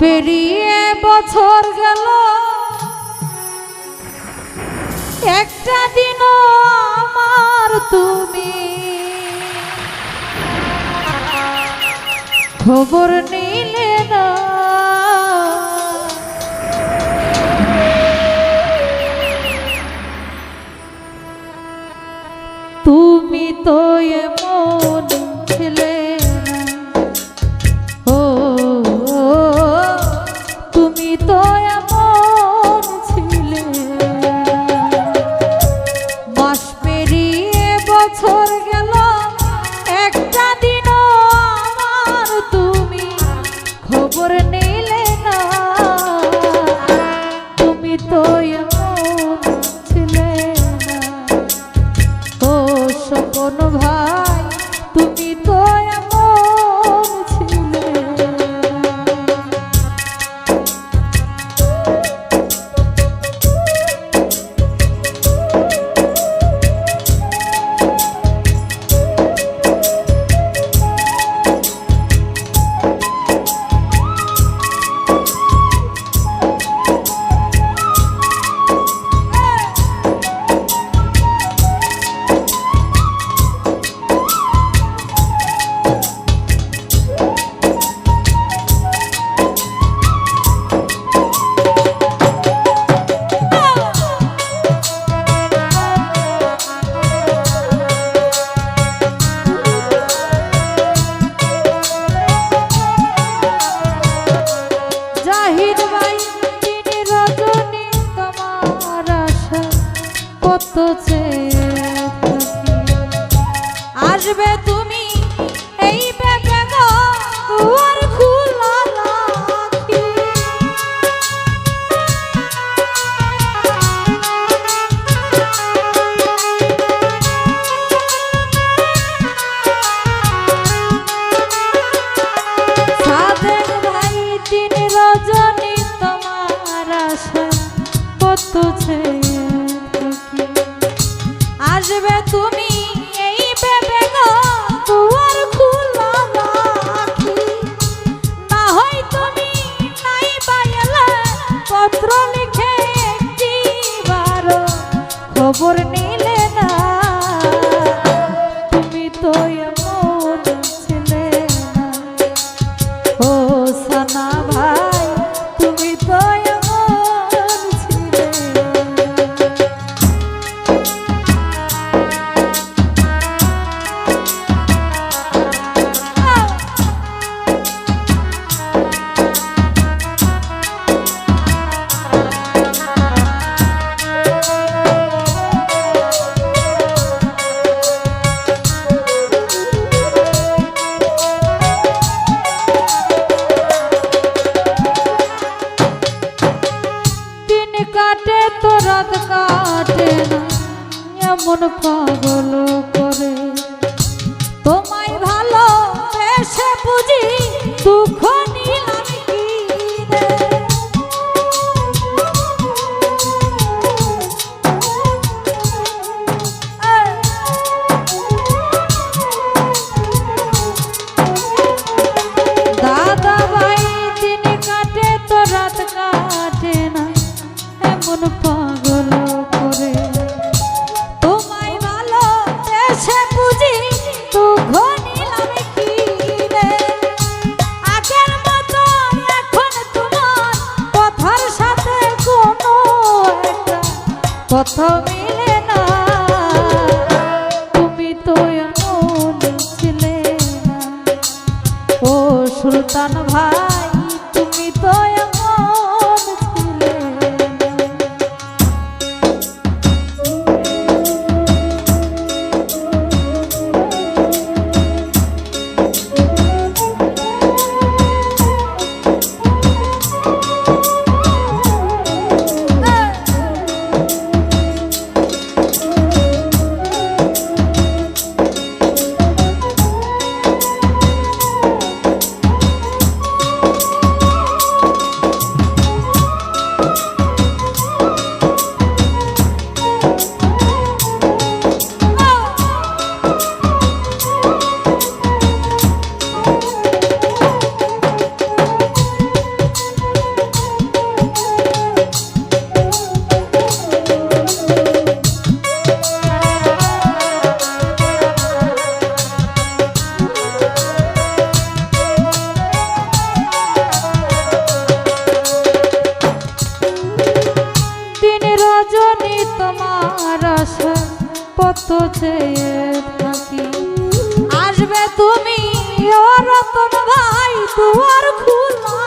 পেরিয়ে বছর গেল। একটা দিন আমার তুমি। খবর নেই কোনো মন পাগল করে? তোমায় ভালো বেশে বুঝি দুঃখ নিলাম কি দাদা ভাই, দিন কাটে তো রাত কাটে না। এমন সুলতান ভাই চেয়ে থাকি। আসবে তুমি রতন ভাই দুয়ার খুল।